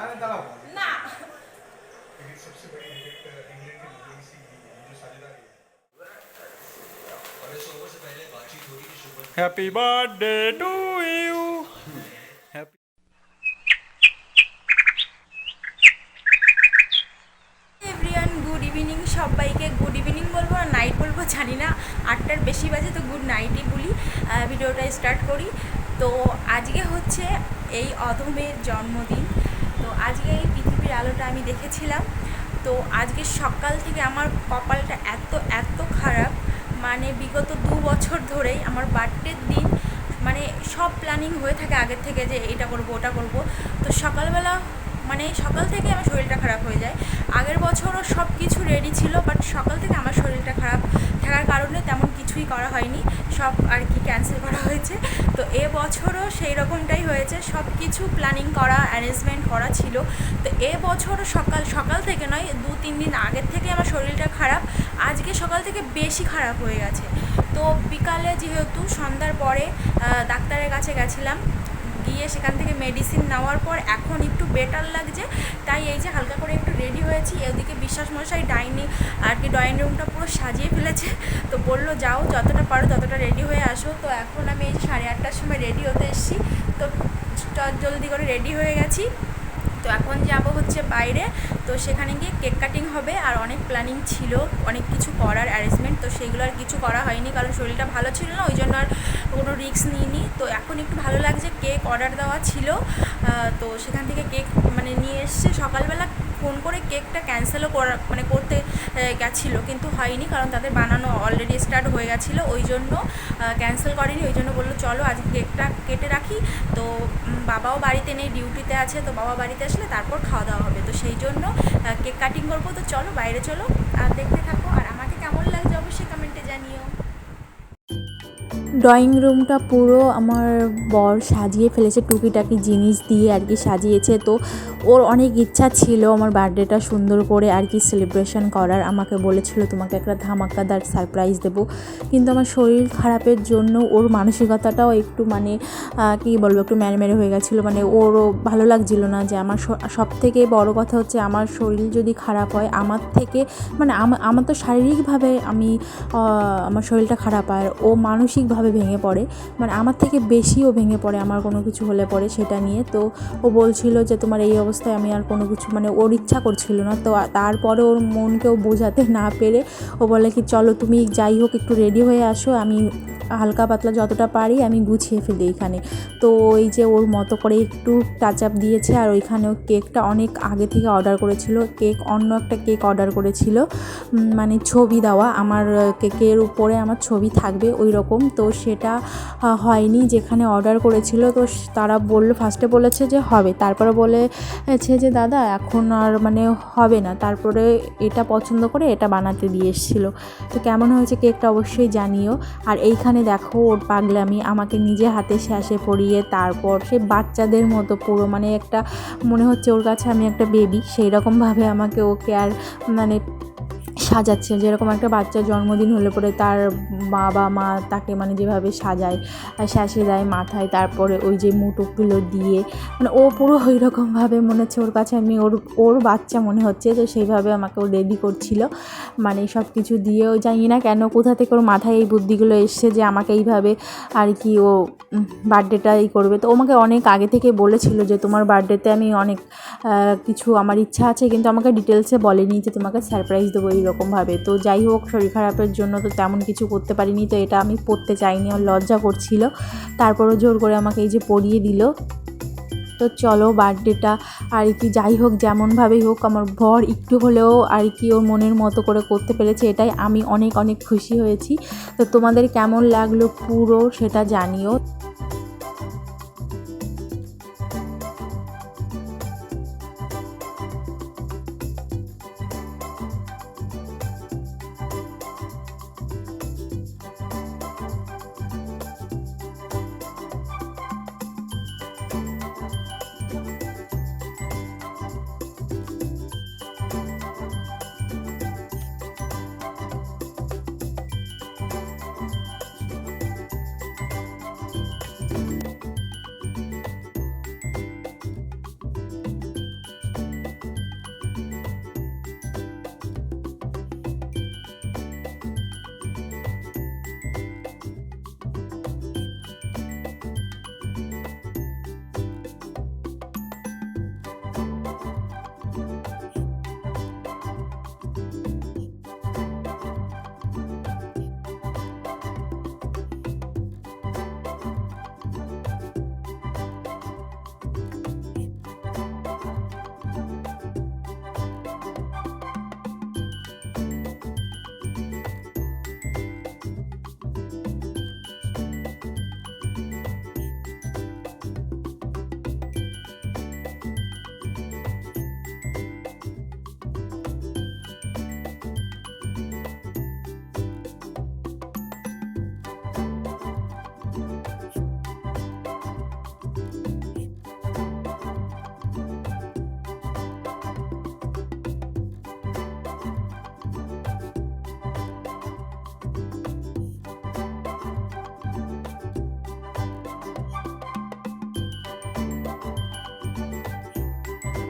হ্যাঁ দাঁড়াও না लेकिन सबसे बड़ी इफेक्ट इंग्लैंड की लीग सी जो साझेदार है और इस ओवर से पहले बातचीत हो रही थी Shubman happy birthday to you happy everyone good evening সবাইকে গুড ইভিনিং বলবো না নাইট বলবো জানি না আটটার বেশি বাজে তো গুড নাইটই বলি আহ, ভিডিওটা স্টার্ট করি তো আজকে হচ্ছে এই অধমের জন্মদিন তো আজকে এই পৃথিবীর আলোটা আমি দেখেছিলাম। তো আজকে সকাল থেকে আমার কপালটা এত এত খারাপ। মানে বিগত দু বছর ধরেই আমার বার্থডের দিন মানে সব প্ল্যানিং হয়ে থাকে আগের থেকে যে এটা করব, ওটা করব। তো সকালবেলা মানে সকাল থেকে আমার শরীরটা খারাপ হয়ে যায়। আগের বছরও সব কিছু রেডি ছিল বাট সকাল থেকে আমার শরীরটা খারাপ থাকার কারণে তেমন কিছুই করা হয়নি। সব আর কি ক্যান্সেল করা হয়েছে। তো এ বছরও সেই রকমটাই হয়েছে। সব কিছু প্ল্যানিং করা অ্যারেঞ্জমেন্ট করা ছিল। তো এ বছরও সকাল সকাল থেকে নয়, দু, তিন দিন আগের থেকে আমার শরীরটা খারাপ। আজকে সকাল থেকে বেশি খারাপ হয়ে গেছে। তো বিকালে যেহেতু সন্ধ্যার পরে ডাক্তারের কাছে গেছিলাম। গিয়ে সেখান থেকে মেডিসিন নেওয়ার পর এখন একটু বেটার লাগছে। তাই এই যে হালকা করে একটু রেডি হয়েছি। এদিকে বিশ্বাস মশাই ডাইনিং আর কি ড্রয়িং রুমটা পুরো সাজিয়ে ফেলেছে। তো বলল, যাও, যতটা পারো ততটা রেডি হয়ে আসো। তো এখন আমি এই যে সাড়ে আটটার সময় রেডি হতে এসেছি। তো জলদি করে রেডি হয়ে গেছি। তো এখন যাব হচ্ছে বাইরে, তো সেখানে গিয়ে কেক কাটিং হবে আর অনেক প্ল্যানিং ছিল, অনেক কিছু করার অ্যারেঞ্জমেন্ট তো সেগুলো আর কিছু করা হয়নি কারণ শরীরটা ভালো ছিল না, ওই জন্য আর কোনো রিস্ক নিইনি। তো এখন একটু ভালো লাগছে, কেক অর্ডার দেওয়া ছিল তো সেখান থেকে কেক মানে নিয়ে এসছে সকালবেলা। ফোন করে কেকটা ক্যান্সেলও করা মানে করতে গেছিল, কিন্তু হয়নি, কারণ তাদের বানানো অলরেডি স্টার্ট হয়ে গেছিল, ওই জন্য ক্যান্সেল করেনি, ওই জন্য বলল, চলো আজকে কেকটা কেটে রাখি। তো বাবাও বাড়িতে নেই ডিউটিতে আছে, তো বাবা বাড়িতে আসলে তারপর খাওয়া দাওয়া হবে। তো সেই জন্য কেক কাটিং করব, তো চলো, বাইরে চলো, আর দেখতে থাকো, আর আমাকে কেমন লাগছে অবশ্যই কমেন্টে জানিও। ড্রয়িং রুমটা পুরো আমার বর সাজিয়ে ফেলেছে, টুকিটাকি জিনিস দিয়ে আর কি সাজিয়েছে। তো ওর অনেক ইচ্ছা ছিল আমার বার্থডেটা সুন্দর করে আর কি সেলিব্রেশন করার। আমাকে বলেছিল, তোমাকে একটা ধামাকাদার সারপ্রাইজ দেবো। কিন্তু আমার শরীর খারাপের জন্য ওর মানসিকতাটাও একটু মানে কী বলব, একটু ম্যারমেরে হয়ে গেছিল। মানে ওরও ভালো লাগছিল না যে আমার সব থেকে বড় কথা হচ্ছে আমার শরীর যদি খারাপ হয়, আমার থেকে মানে আমা- আমার তো শারীরিকভাবে আমি আমার শরীরটা খারাপ। আর ও মানসিকভাবে ভেঙে পড়ে। মানে আমার থেকে বেশিও ভেঙে পড়ে, আমার কোনো কিছু হলে পরে সেটা নিয়ে। তো ও বলছিল যে, তোমার এই অবস্থায় আমি আর কোনো কিছু মানে ওর ইচ্ছা করছিল না। তো তারপরে ওর মনকেও বোঝাতে না পেরে ও বলে কি, চলো তুমি যাই হোক, একটু রেডি হয়ে আসো। আমি হালকা পাতলা যতটা পারি, আমি গুছিয়ে ফেলি এখানে। তো ওই যে ওর মতো করে একটু টাচ আপ দিয়েছে, আর ওইখানেও কেকটা অনেক আগে থেকে অর্ডার করেছিল। কেক, অন্য একটা কেক অর্ডার করেছিল। মানে ছবি দেওয়া। আমার কেকের উপরে আমার ছবি থাকবে। ওই রকম তো সেটা হয়নি যেখানে অর্ডার করেছিল। তো তারা বলল ফার্স্টে বলেছে যে হবে। তারপরে বলেছে যে, দাদা, এখন আর মানে হবে না। তারপরে এটা পছন্দ করে এটা বানাতে দিয়ে এসেছিল। তো কেমন হয়েছে কেকটা অবশ্যই জানিও। আর এইখানে দেখো, ওর পাগলামি, আমাকে নিজে হাতে শ্যাসে পরিয়ে তারপর সে বাচ্চাদের মতো পুরো মানে একটা, মনে হচ্ছে ওর কাছে আমি একটা বেবি সেই রকমভাবে আমাকে ওকে আর মানে সাজাচ্ছে যেরকম একটা বাচ্চার জন্মদিন হলে পরে তার বাবা মা তাকে মানে যেভাবে সাজায় শ্যাসে দেয় মাথায়, তারপরে ওই যে মুটুকগুলো দিয়ে মানে ও পুরো ওই রকমভাবে মনে হচ্ছে ওর কাছে আমি ওর ওর বাচ্চা মনে হচ্ছে তো সেইভাবে আমাকে ও রেডি করছিল। মানে সব কিছু দিয়েও জানি না কেন কোথা থেকে ওর মাথায় এই বুদ্ধিগুলো এসছে যে আমাকে এইভাবে আর কি ও বার্থডেটা এই করবে। তো ও আমাকে অনেক আগে থেকে বলেছিল যে তোমার বার্থডেতে আমি অনেক কিছু আমার ইচ্ছা আছে, কিন্তু আমাকে ডিটেলসে বলেনি যে তোমাকে সারপ্রাইজ দেবো এইরকমভাবে তো যাই হোক, শরীর খারাপের জন্য তো তেমন কিছু করতে পারিনি, তো এটা আমি পড়তে চাইনি আর লজ্জা করছিল। তারপরও জোর করে আমাকে এই যে পড়িয়ে দিল। তো চলো বার্থডেটা আর কি, যাই হোক যেমনভাবেই হোক, আমার ভর একটু হলেও আর কি ওর মনের মতো করে করতে পেরেছে, এটাই আমি অনেক অনেক খুশি হয়েছি। তো তোমাদের কেমন লাগল পুরো সেটা জানিও।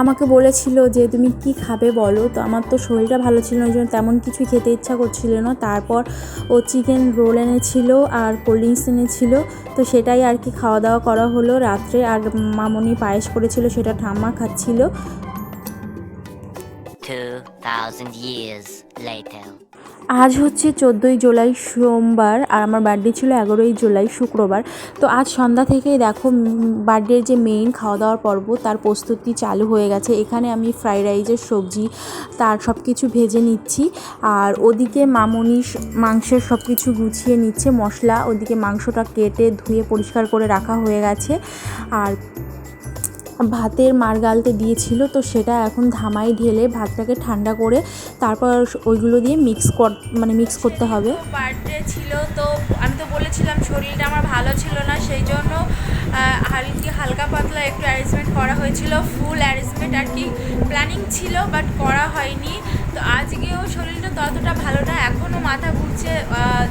আমাকে বলেছিল যে তুমি কি খাবে বলো? তো আমার তো শরীরটা ভালো ছিল না ওই জন্য তেমন কিছুই খেতে ইচ্ছা করছিল না। তারপর ও চিকেন রোল এনেছিল আর কোল্ড ড্রিঙ্কস এনেছিল তো সেটাই আর কি খাওয়া দাওয়া করা হলো রাত্রে। আর মামনি পায়েস করেছিল সেটা ঠাম্মা খাচ্ছিল। 2,000 years later. আজ হচ্ছে চোদ্দোই জুলাই সোমবার আর আমার বার্থডে ছিল এগারোই জুলাই শুক্রবার। তো আজ সন্ধ্যা থেকেই দেখো বার্থডের যে মেইন খাওয়া দাওয়ার পর্ব, তার প্রস্তুতি চালু হয়ে গেছে। এখানে আমি ফ্রাইড রাইসের সবজি, তার সব কিছু ভেজে নিচ্ছি। আর ওদিকে মামনি মাংসের সব কিছু গুছিয়ে নিচ্ছে, মশলা। ওদিকে মাংসটা কেটে ধুয়ে পরিষ্কার করে রাখা হয়ে গেছে। আর ভাতের মার গালতে দিয়েছিল, তো সেটা এখন ধামাই ঢেলে ভাতটাকে ঠান্ডা করে তারপর ওইগুলো দিয়ে মিক্স কর মানে মিক্স করতে হবে। বার্থডে ছিল, তো আমি তো বলেছিলাম শরীরটা আমার ভালো ছিল না, সেই জন্য হালকি হালকা পাতলা একটু অ্যারেঞ্জমেন্ট করা হয়েছিল ফুল অ্যারেঞ্জমেন্ট আর কি প্ল্যানিং ছিল বাট করা হয়নি। তো আজকেও শরীরটা ততটা ভালো না এখনও মাথা ঘুরছে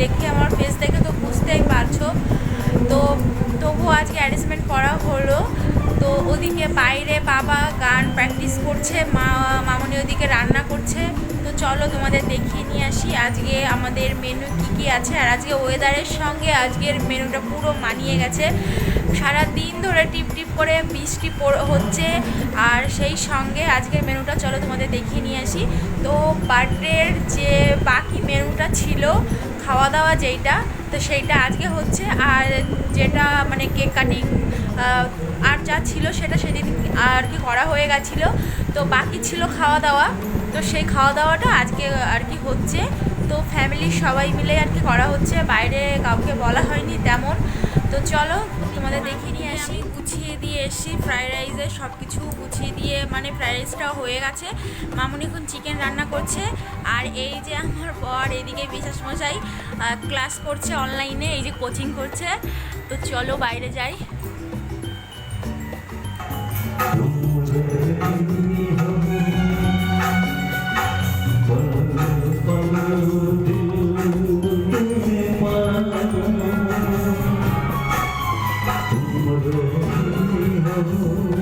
দেখে আমার ফেস দেখে তো বুঝতেই পারছ। তো তবুও আজকে অ্যারেঞ্জমেন্ট করা হলো। ওদিকে বাইরে বাবা গান প্র্যাকটিস করছে, মা, মামনি ওদিকে রান্না করছে। তো চলো তোমাদের দেখিয়ে নিয়ে আসি আজকে আমাদের মেনু কি কি আছে আর আজকে ওয়েদারের সঙ্গে আজকের মেনুটা পুরো মানিয়ে গেছে। সারা দিন ধরে টিপ টিপ করে বৃষ্টি হচ্ছে আর সেই সঙ্গে আজকের মেনুটা চলো তোমাদের দেখিয়ে নিয়ে আসি। তো বার্থডের যে বাকি মেনুটা ছিল, খাওয়া দাওয়া যেইটা তো সেইটা আজকে হচ্ছে, আর যেটা মানে কেক কাটিং আর যা ছিল সেটা সেদিন আর কি করা হয়ে গেছিল। তো বাকি ছিল খাওয়া দাওয়া। তো সেই খাওয়া দাওয়াটা আজকে আর কি হচ্ছে। তো ফ্যামিলির সবাই মিলে আর কি করা হচ্ছে। বাইরে কাউকে বলা হয়নি তেমন। তো চলো তোমাদের দেখিয়ে নিয়ে আসি। দিয়ে এসছি ফ্রায়েড রাইসের সব কিছু গুছিয়ে দিয়ে মানে ফ্রায়েড রাইসটা হয়ে গেছে। মামুনি এখন চিকেন রান্না করছে, আর এই যে আমার বর, এদিকে বিশ্বাস মশাই ক্লাস করছে অনলাইনে এই যে কোচিং করছে। তো চলো বাইরে যাই। আমরা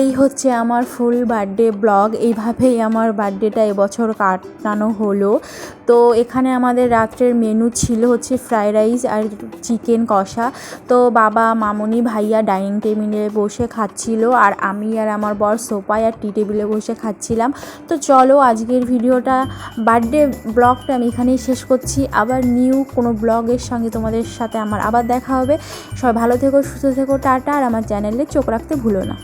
এই হচ্ছে আমার ফুল বার্থডে ব্লগ এইভাবেই আমার বার্থডেটা এবছর কাটানো হলো। তো এখানে আমাদের রাত্রের মেনু ছিল হচ্ছে ফ্রাইড রাইস আর চিকেন কষা। তো বাবা, মামনি, ভাইয়া ডাইনিং টেবিলে বসে খাচ্ছিল আর আমি আর আমার বর সোফায় আর টি টেবিলে বসে খাচ্ছিলাম। তো চলো আজকের ভিডিওটা বার্থডে ব্লগটা আমি এখানেই শেষ করছি। আবার নিউ কোনো ব্লগের সঙ্গে তোমাদের সাথে আমার আবার দেখা হবে। সবাই ভালো থেকো, সুস্থ থেকো, টাটা। আর আমার চ্যানেলে চোখ রাখতে ভুলো না।